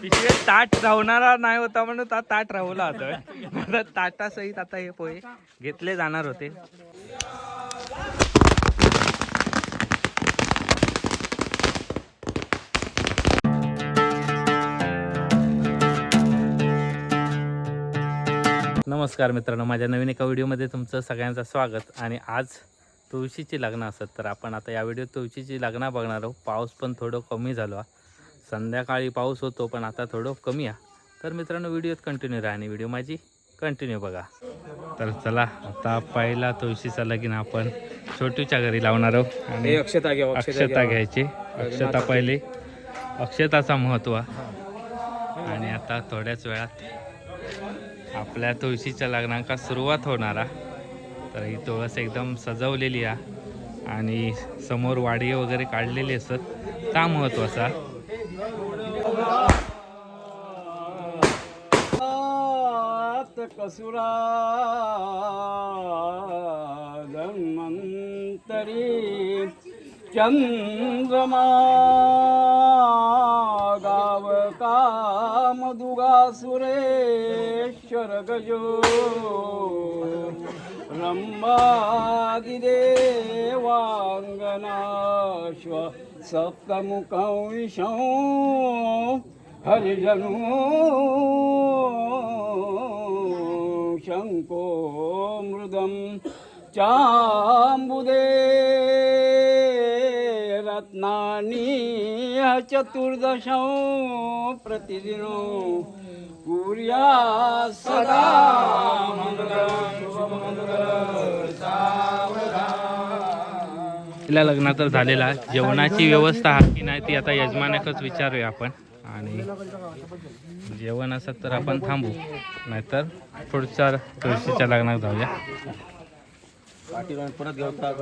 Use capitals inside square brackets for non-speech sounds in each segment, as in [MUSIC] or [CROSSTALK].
पिशवीत ताट राहणारा नाही होता म्हणून ता ताट राहला होता [LAUGHS] ताटासहित आता हे पोहे घेतले जाणार होते. नमस्कार मित्रांनो माझ्या नवीन एका व्हिडिओमध्ये तुमचं सगळ्यांचं स्वागत. आणि आज तुळशीची लग्न असत तर आपण आता या व्हिडिओत तुळशीची लग्न बघणार आहोत. पाऊस पण थोडं कमी झालो. संध्याकाळी पाऊस होतो पण आता थोडं कमी आहे. तर मित्रांनो व्हिडिओत कंटिन्यू राहा आणि व्हिडिओ माझी कंटिन्यू बघा. तर चला आता पहिला तुळशीचा लगीन आपण छोटूच्या घरी लावणार आहोत. आणि अक्षता घ्या अक्षता घ्यायची. अक्षता पहिले. अक्षताचा महत्त्व. आणि आता थोड्याच वेळात आपल्या तुळशीच्या लग्नाका सुरुवात होणार आहे. तर ही तुळस एकदम सजवलेली आहे. आणि समोर वाडी वगैरे काढलेली असत. का महत्त्वाचा कसुरा धन्वंतरी चंद्रमा ಮಧುಗಾಸುರೇಶ್ವರ ಗಜೋ. ರಂಭಾದಿದೇವಾಂಗನಾಶ್ವ ಸಪ್ತಮುಖಂಶ ಹರಿಜನು. ಶಂಕೋ ಮೃದಂ ಚಾಂಬುದೇ. रत्नानि चतुर्दशौ प्रतिदिनो। कुर्या सदा तिला लग्न तर झालेला आहे. जेवणाची व्यवस्था आहे की नाही ती आता यजमानाकच विचारूया आपण. आणि जेवण असत तर आपण थांबू. नाहीतर पुढच्या तुळशीच्या लग्नात जाऊया. परत घेऊता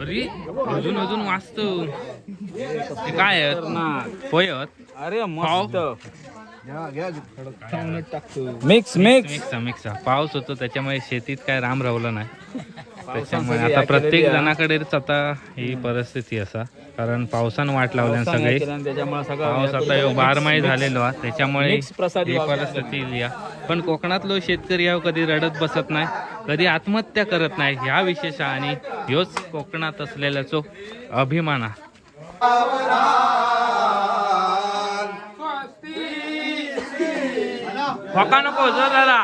अरे अजून अजून वाचतो काय आहेत आहेत अरे मस्त. मिक्स मिक्स मिक्स मिक्स पाऊस होतो त्याच्यामुळे शेतीत काय राम रावलं नाही. त्याच्यामुळे आता प्रत्येक जणाकडेच आता ही परिस्थिती असा. कारण पावसानं वाट लावल्यान सगळे. त्याच्यामुळे पाऊस आता बारमाही झालेलो. त्याच्यामुळे ही. परिस्थिती हा. पण कोकणातलो शेतकरी हा कधी रडत बसत नाही कधी आत्महत्या करत नाही ह्या विशेष आणि ह्योच कोकणात असलेल्याचो अभिमान अभिमाना होका नको जर दादा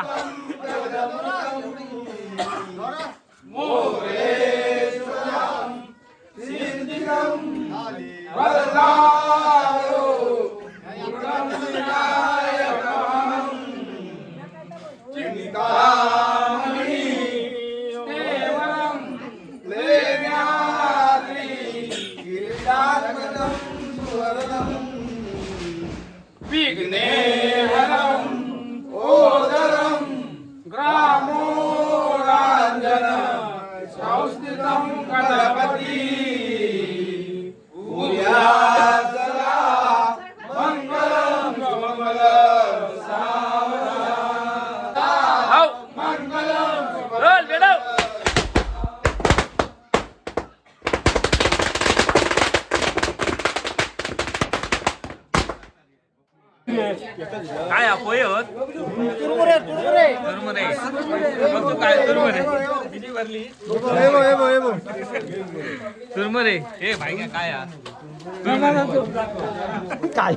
काय अपोय होत चुरमुरे बघ तू काय चुरमुरे किती भरली चुरमुरे हे भाई काय?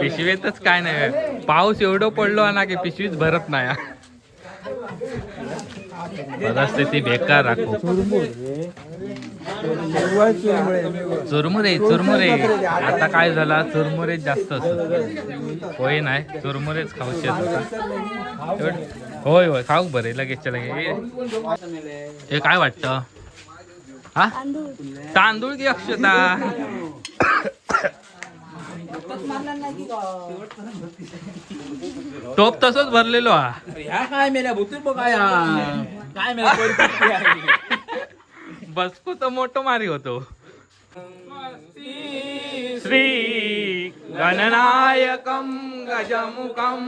पिशवीतच काय नाही पाऊस एवढं पडलो ना की पिशवीच भरत नाही. परिस्थिती बेकार राखो चुरमुरे चुरमुरे. आता काय झाला? चुरमुरे जास्त होय नाही चुरमुरेच खाऊचे होय होय खाऊ बरे लगेच लगे हे काय वाटतं? हा? तांदूळ. की अक्षता. टोप तसंच भरलेलो हा. ह्या काय मेल्या? भूतूर बघ काय हा. काय मेल्या? परिस्थिती आहे. बसको तर मोठं मारी होतो. श्री गणनायकं गजमुखं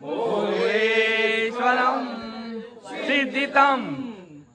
भुवेश्वरं सिद्धितं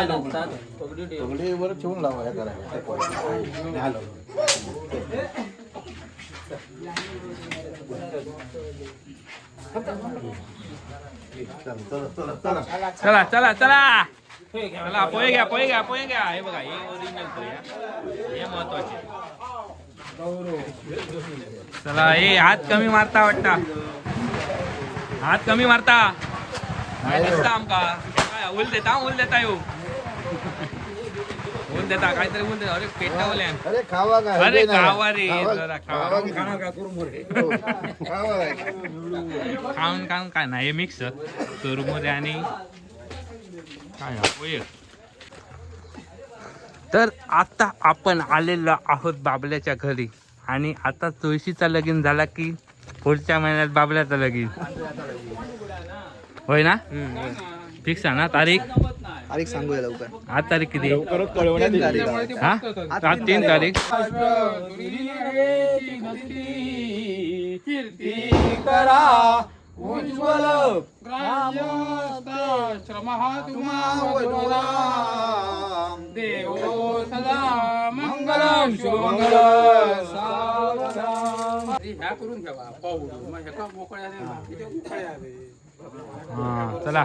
लावा हॅलो चला चला चला। चला, पोहे घ्या बघा ओरिजिनल चला हात कमी मारता वाटता. हात कमी मारता. आमका? उल देता उल देता येऊ देता काहीतरी देता. अरे अरे खावा अरे रे खावा- जरा खावा. खावा की- हो, खावा काय. खाऊन खाऊन काय नाही हे मिक्स चुरमुरे आणि काय हा, पोहे. तर आता आपण आलेलो आहोत बाबल्याच्या घरी. आणि आता तुळशीचा लगीन झाला की पुढच्या महिन्यात बाबल्याचा लगीन. होय ना? फिक्स आहे ना तारीख? तारीख सांगूया लवकर. आज तारीख किती? तीन तारीख हा आज तीन तारीख. मंगलम शुभमंगल ह्या करून घ्यावा मग मोकळ्या मोकळ्या हा चला.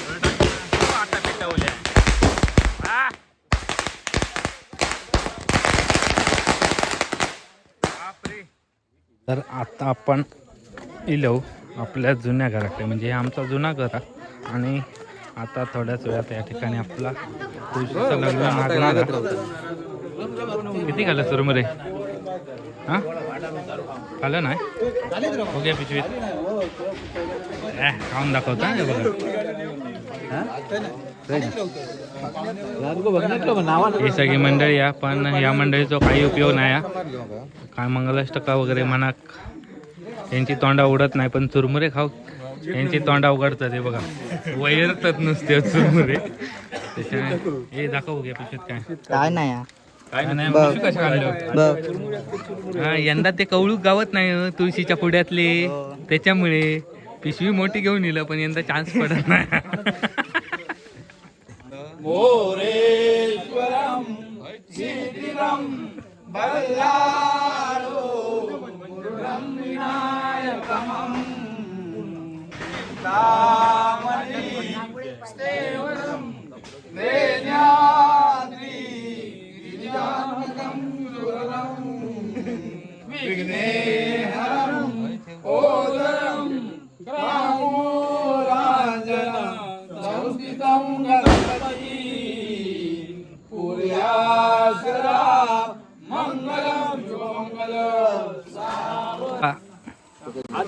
तर आता आपण इलो आपल्या जुन्या घराकडे म्हणजे हे आमचा जुना घर आहे. आणि आता थोड्याच वेळात या ठिकाणी आपला तुळशीचं लग्न. किती खाल्लं सुरमरे हा? खाल्लं नाही? ओके पिशवीत ए, खाऊन दाखवता हे बघा. ही सगळी मंडळी आहे पण या मंडळीचा काही उपयोग नाही आहे. काय मंगलाष्टका वगैरे म्हणा यांची तोंडा उडत नाही पण चुरमुरे खाऊ यांची तोंडा उघडतात हे बघा. वैरतात नुसते चुरमुरे. हे दाखव घ्या पिशवीत काय. काय नाही हा. काय नाही कशा हा यंदा ते कवळूक गावत नाही हं, तुळशीच्या पुढ्यातले. त्याच्यामुळे पिशवी मोठी घेऊन येलं पण यंदा चान्स पडत नाही. मोरेश्वरम शिथिरम बल्लारो मुरुडम विनायकमम तामणि स्तेवरम वेद्याद्रि गिरिजानकम सुररम विघ्नेश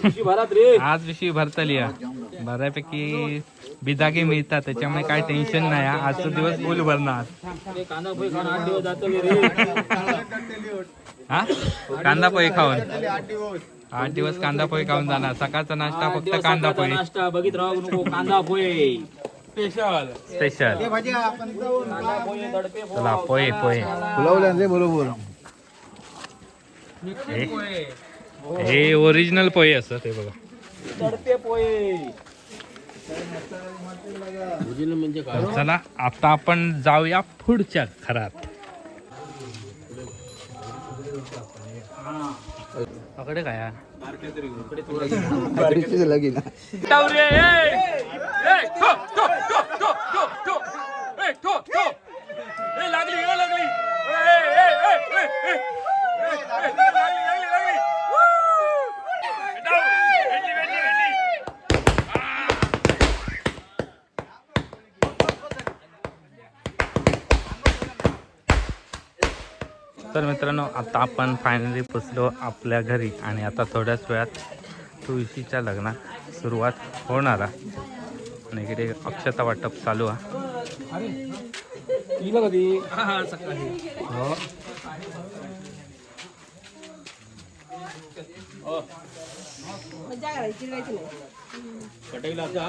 आज विषयी भरतली बऱ्यापैकी बिदागे मिळतात त्याच्यामुळे काय टेन्शन नाही. आजचा दिवस फुल भरणार. हा? कांदा पोहे खाऊन? आठ दिवस कांदा पोहे खाऊन जाणार. सकाळचा नाश्ता फक्त कांदा पोहे. नाश्ता. बघित राहू नको कांदा पोहे. स्पेशल स्पेशल चला पोहे पोहे. बरोबर. हे ओरिजिनल पोहे असतात ते बघा. तडपे पोहे. म्हणजे चला आता आपण जाऊया पुढच्या घरात. पकडे काय यार बारीकचे लगीन तर मित्रांनो आता आपण फायनली पोचलो आपल्या घरी आणि आता थोड्याच वेळात तुळशीच्या लग्नात सुरुवात होणार आहे. आणि इकडे अक्षता वाटप चालू आहे. कधी?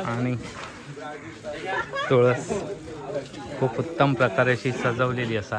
आणि तुळस खूप उत्तम प्रकारे अशी सजवलेली असा.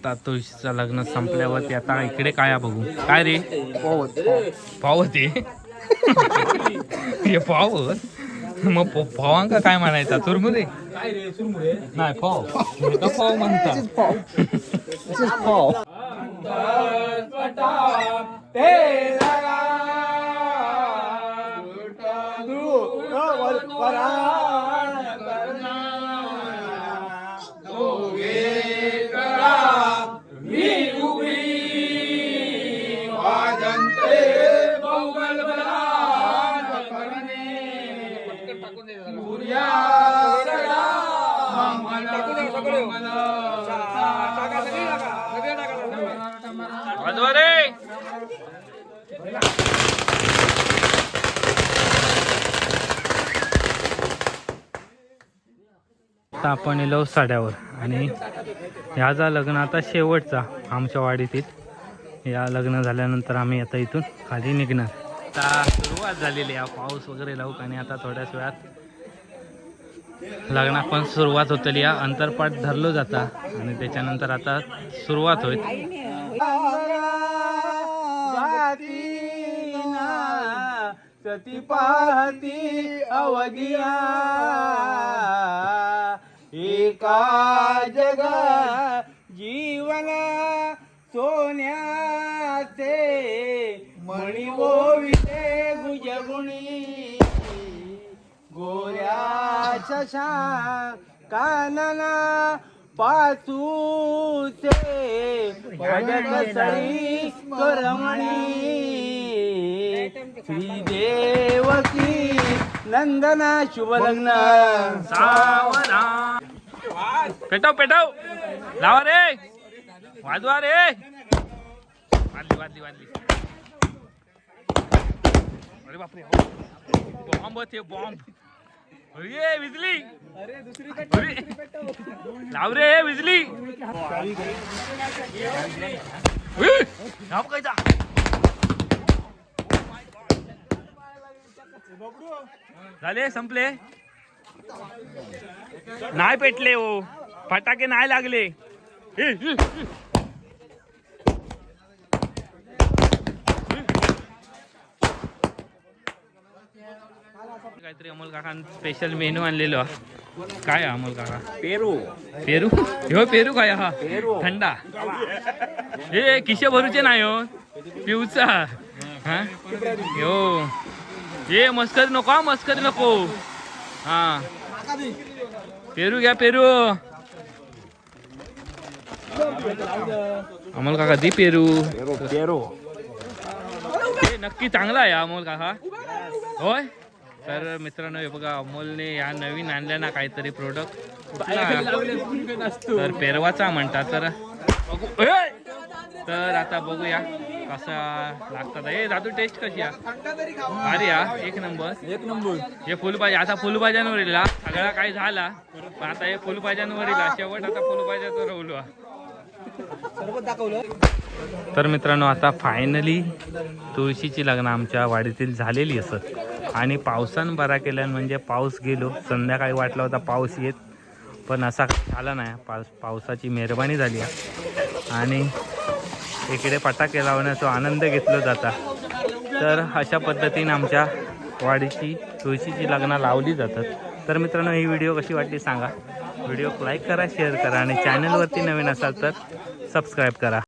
आता तुळशीचं लग्न संपल्यावरती आता इकडे काय बघू. काय रे? पावत आहे. [LAUGHS] हे पावत? मग पावांका काय म्हणायचा? चुरमुरे? नाही पाव. पाव म्हणता. [LAUGHS] वाजवा आता आपण येलो साड्यावर. आणि ह्याचा लग्न आता शेवटचा आमच्या वाडीतील. या लग्न झाल्यानंतर आम्ही आता इथून खाली निघणार. आता सुरुवात झालेली आहे. पाऊस वगैरे लावूक आणि आता थोड्याच वेळात. लग्ना पण सुरुवात होतली या अंतरपाठ धरलो जाता. आणि त्याच्यानंतर आता सुरुवात होईल. सती पाहती अवघिया. एका जगा जीवन सोन्याचे मणी ओविते गुजगुणी. गोऱ्या शशा कानना पासूचे सरी करमणी. श्रीदेवकी नंदना शुभ लग्न. सावधान. पेटव पेटव. लावा रे. वाजवा रे. वाजली वाजली वाजली. अरे बापरे हो. बॉम्ब ते बॉम्ब. अरे विजली. अरे लाव रे विजली. उई, लाव काय झाले संपले. नाही पेटले हो. फटाके नाही लागले. काहीतरी अमोल काका स्पेशल मेनू आणलेलो. काय अमोल काका? पेरू. पेरू? हो पेरू काय हा? थंडा. हे किशे भरूचे नाही हो. पिऊचा. हा? हो ये मस्करी नको हा मस्करी नको. हा. पेरू घ्या पेरू. अमोल काका दी पेरू. पेरू हे नक्की चांगला आहे अमोल काका. होय? तर मित्रांनो हे बघा अमोलने या नवीन आणल्या ना काहीतरी प्रोडक्ट तर पेरवाचा म्हणतात तर. तर आता बघूया. कसा लागतात. ए दादू टेस्ट कशी आहे? अरे या एक नंबर. एक नंबर. हे फुलभाजी आता फुलभाज्यांवर येईल हा. सगळा काय झाला पण आता हे फुलभाज्यांवर येईल हा. शेवट आता फुलभाज्याचं राहिलो हा. तर मित्रांनो आता फायनली तुळशीची लग्न आमच्या वाडीतील झालेली असत आणि पावसानं बरा केल्यानं म्हणजे पाऊस गेलो. संध्याकाळी वाटला होता पाऊस येत पण असा झाला नाही. पाऊस पावसाची मेहरबानी झाली आहे. आणि इकडे फटाके लावण्याचा आनंद घेतला जाता. तर अशा पद्धतीने आमच्या वाडीची तुळशीची लग्न लावली जातात. तर मित्रांनो ही व्हिडिओ कशी वाटली सांगा. व्हिडिओ लाईक करा शेअर करा आणि चॅनलवरती नवीन असाल तर सबस्क्राईब करा.